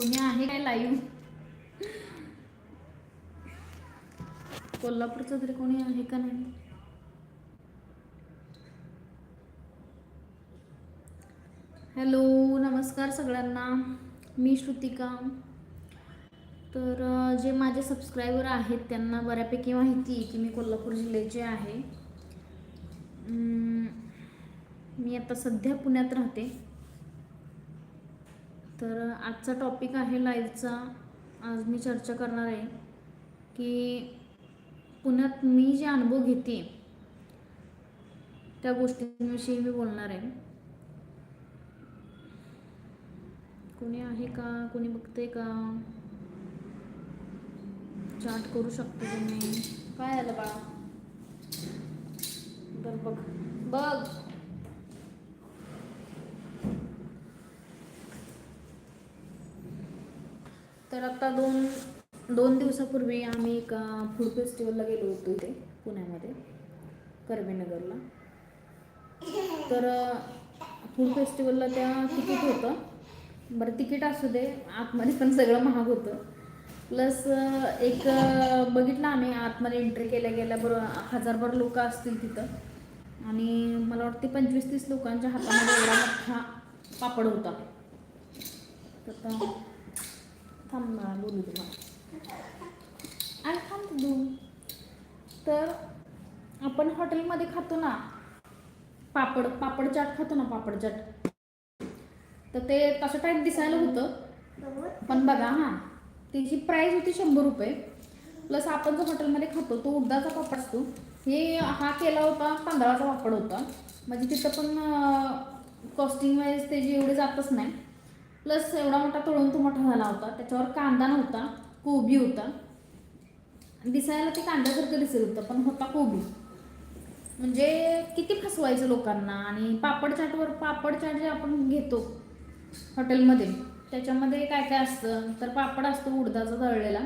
कोणी आहे काय लाईव्ह कोल्हापूरचं तरी कोणी आहे का नाही? हॅलो नमस्कार सगळ्यांना. मी श्रुतिका. तर जे माझे सबस्क्रायबर आहेत त्यांना बऱ्यापैकी माहिती आहे की मी कोल्हापूर जिल्ह्याचे आहे. मी आता सध्या पुण्यात राहते. तर आजचा टॉपिक आहे लाईव्हचा आज मी चर्चा करणार आहे की पुण्यात मी जे अनुभव घेते त्या गोष्टींविषयी मी बोलणार आहे. कोणी आहे का? कोणी बघते का? चाट करू शकतो तुम्ही. काय आलं बाळा? तर बघ. बघ. तर आता दोन दोन दिवसापूर्वी आम्ही एका फूड फेस्टिवलला गेलो होतो इथे पुण्यामध्ये कर्वेनगरला. तर फूड फेस्टिवलला त्या तिकीट होतं. बरं तिकीट असू दे आतमध्ये पण सगळं महाग होतं. प्लस एक बघितलं आम्ही आतमध्ये एंट्री केल्या गेल्या बरोबर हजारभर लोक असतील तिथं. आणि मला वाटते पंचवीस तीस लोकांच्या हातामध्ये एवढा मोठा पापड होता. तर आता थांब ना बोलू तुम्हाला आणि थांब तू तर आपण हॉटेलमध्ये खातो ना. पापड पापड चाट खातो ना पापड चाट. तर ते तसं टाईप दिसायला होतं. पण बघा हां. त्याची प्राईस होती शंभर रुपये. प्लस आपण जो हॉटेलमध्ये खातो तो उडदाचा पापड असतो. हे हा केला होता तांदळाचा पापड होता. म्हणजे तिथं पण कॉस्टिंग वाईज त्याची एवढी जातच नाही. प्लस एवढा मोठा तळून तो मोठा झाला होता. त्याच्यावर कांदा नव्हता कोबी होता. दिसायला ते कांद्यासारखं दिसत होतं पण होता कोबी. म्हणजे किती फसवायचं लोकांना आणि पापड चाटवर पापड चाट जे आपण घेतो हॉटेलमध्ये त्याच्यामध्ये काय काय असतं? तर पापड असतो उडदाचा तळलेला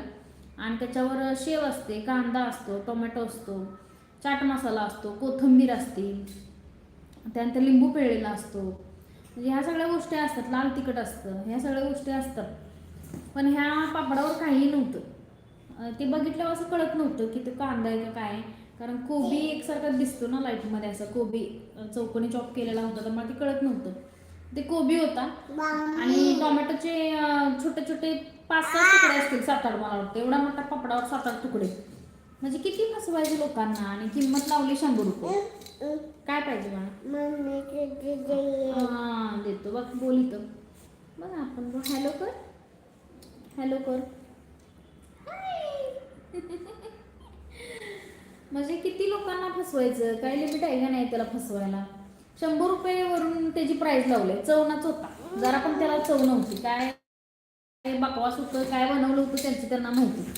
आणि त्याच्यावर शेव असते कांदा असतो टोमॅटो असतो चाट मसाला असतो कोथिंबीर असते त्यानंतर लिंबू पिळलेला असतो म्हणजे ह्या सगळ्या गोष्टी असतात लाल तिखट असतं ह्या सगळ्या गोष्टी असतात. पण ह्या पापडावर काहीही नव्हतं. ते बघितल्यावर असं कळत नव्हतं की ते कांदा आहे का काय कारण कोबी एकसारखा दिसतो ना लाईटमध्ये असं कोबी चौकोनी चॉप केलेला होता तर मला ते कळत नव्हतं. ते कोबी होता आणि टोमॅटोचे छोटे छोटे पाच सहा तुकडे असतील सात आठ मला वाटतं. एवढा मोठा पापडावर सात आठ तुकडे. म्हणजे किती फसवायचे लोकांना आणि किंमत लावली शंभर रुपये? काय पाहिजे मला? हा देतो बघ बोल इथं. बघ आपण बघ. हॅलो कर. हॅलो कर. म्हणजे किती लोकांना फसवायचं? काय लिमिट आहे का नाही त्याला फसवायला? शंभर रुपये वरून त्याची प्राइस लावले. चवनाच होता जरा पण त्याला चव नव्हती. काय काय बकवास होतं काय बनवलं होतं त्यांची त्यांना माहिती.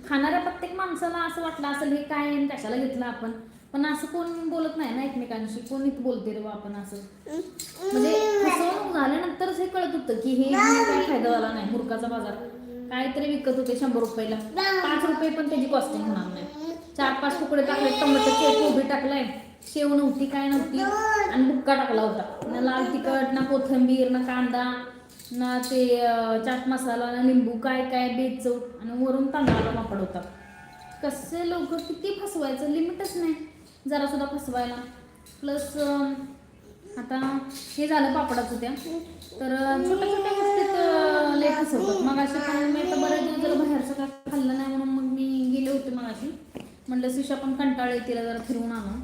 खाणाऱ्या प्रत्येक माणसाला असं वाटलं असेल हे काय आहे कशाला घेतलं आपण? पण असं कोण बोलत नाही ना एकमेकांशी? कोण इथं बोलते रे आपण असं? म्हणजे फसवणूक झाल्यानंतरच हे कळत होतं की हे काय फायदा झाला नाही मुरकाचा बाजार. काहीतरी विकत होते शंभर रुपयाला. पाच रुपये पण त्याची कॉस्टिंग होणार नाही. चार पाच तुकडे टाकले टोमॅटोचे कोबी टाकलाय. शेव नव्हती काय नव्हती. आणि बुक्का टाकला होता. ना लाल तिखट ना कोथिंबीर ना कांदा. ना ते चाट मसाला ना लिंबू काय काय बेचव आणि वरून तांदळाला पापड होता कसे लोक किती फसवायचं? लिमिटच नाही. जरा सुद्धा फसवायला. प्लस आता हे झालं पापडाचं त्या तर छोट्या छोट्या गोष्टीत लय फसवतात. मग असे काय मी दिवस जरा बाहेरचं काय खाल्लं नाही म्हणून मग मी गेले होते मग अशी म्हणलं शिशा पण कंटाळे तिला जरा फिरवून आणा.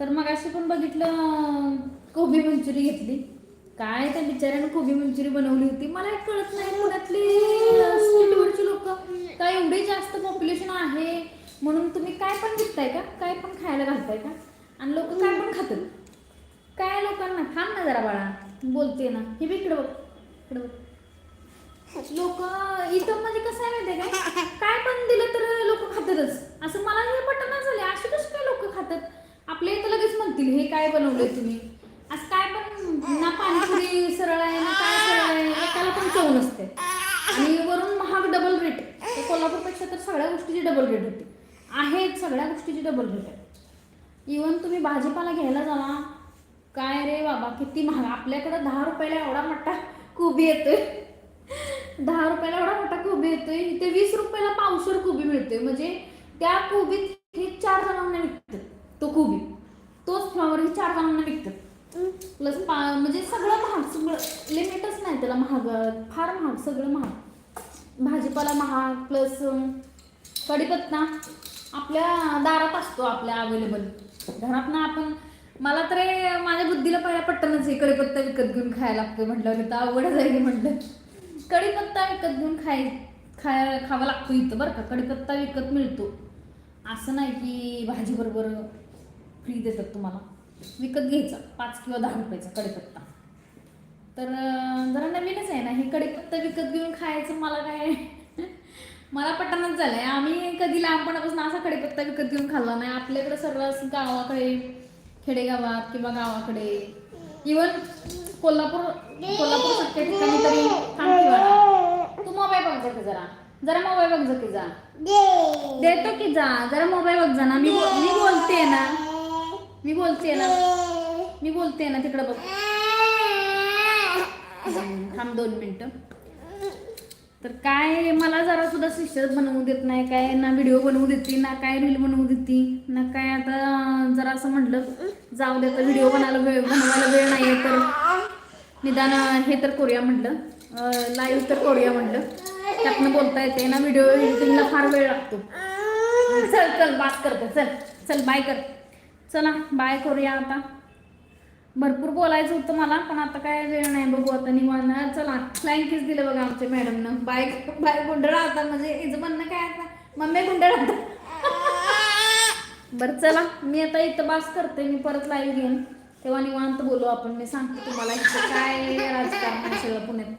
तर मग अशी पण बघितलं कोबी मंचुरी घेतली. काय त्या बिचाऱ्यानं कोबी मंचुरी बनवली होती? मला एक कळत नाही पुण्यातली स्ट्रीटवरची लोक. काय एवढी जास्त पॉप्युलेशन आहे? म्हणून तुम्ही काय पण विकताय का? काय पण खायला घालताय का? आणि लोक काय पण खातात. काय लोकांना? थांब ना जरा बाळा. बोलते ना. हे बी इकडं बघ. इकडं बघ. लोक इथं म्हणजे कसं आहे माहितीये का पण दिलं तर लोक खातातच असं मला हे पटना झाले असे कसे काय लोक खातात आपल्या इथं लगेच म्हणतील हे काय बनवलंय तुम्ही असं काय पण ना पाणीपुरी सरळ आहे ना काय सरळ आहे एकाला नसते. आणि वरून महाग डबल रेट कोल्हापूरपेक्षा तर सगळ्या गोष्टीची डबल रेट होते. आहेत सगळ्या गोष्टीची डबल रेट आहे इवन तुम्ही भाजीपाला घ्यायला जावा. काय रे बाबा किती महाग. आपल्याकडे दहा रुपयाला एवढा मोठा कोबी येतोय. दहा रुपयाला एवढा मोठा कोबी येतोय. इथे वीस रुपयाला पावशर कोबी मिळतोय. म्हणजे त्या कोबीत हे चार जणांना विकतात. तो कोबी. तोच फ्लॉवर हे चार जणांना विकतात. प्लस पा म्हणजे सगळं महाग फार महाग सगळं महाग. भाजीपाला महाग प्लस कढीपत्ता आपल्या दारात असतो आपल्या अवेलेबल घरात ना आपण मला तर हे माझ्या बुद्धीला पहिल्या पट्टनच हे कढीपत्ता विकत घेऊन खायला लागतो म्हटलं तर आवडच आहे म्हटलं. कढीपत्ता विकत घेऊन खाय खाय खावा लागतो इथं बरं का कढीपत्ता विकत मिळतो. असं नाही की भाजीबरोबर फ्री देतात तुम्हाला. विकत घ्यायचा पाच किंवा दहा रुपयाचा कढीपत्ता तर जरा नवीनच आहे ना. हे कढीपत्ता विकत घेऊन खायचं मला काय? मला पटणच झालंय. आम्ही कधी लहानपणापासून असा कढीपत्ता विकत घेऊन खाल्ला नाही. आपल्याकडे सर्रास गावाकडे खेडेगावात किंवा गावाकडे इवन कोल्हापूर कोल्हापूर सारख्या ठिकाणी तरी तू मोबाईल बघ जा जरा. जरा मोबाईल बघ जा की जा. देतो की जा. जरा मोबाईल बघ जा ना. मी बोल- मी बोलते ना. मी बोलते ना. मी बोलते ना तिकडे बघ. थांब दोन मिनटं. तर काय मला जरा सुद्धा शिक्षक बनवू देत नाही काय ना व्हिडिओ बनवू देते ना काय रील बनवू देते ना काय आता जरा असं म्हटलं जाऊ दे तर व्हिडिओ बनायला वेळ बनवायला वेळ नाही आहे तर. निदान हे तर करूया म्हटलं लाईव्ह तर करूया म्हटलं. त्यातनं बोलता येते ना व्हिडिओ एडिटिंगला फार वेळ लागतो. चल चल बात करते चल चल बाय कर. चला बाय करूया आता. भरपूर बोलायचं होतं मला पण आता काय वेळ नाही बघू. आता निवांत. चला फ्लाईंग किस दिलं बघा आमच्या मॅडमनं. बाय बाय गुंडळ आता. म्हणजे हिचं म्हणणं काय आता? मम्मी गुंडळ आता. बरं चला. मी आता इथं बास करते. मी परत लाईव्ह घेईन. तेव्हा निवांत बोलू आपण. मी सांगते तुम्हाला इथं काय राजकारण सगळं पुण्यात.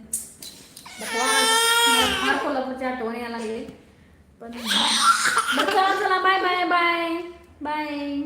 फार कोल्हापूरची आठवण यायला लागली. पण बरं चला चला. Bye bye bye. बाय.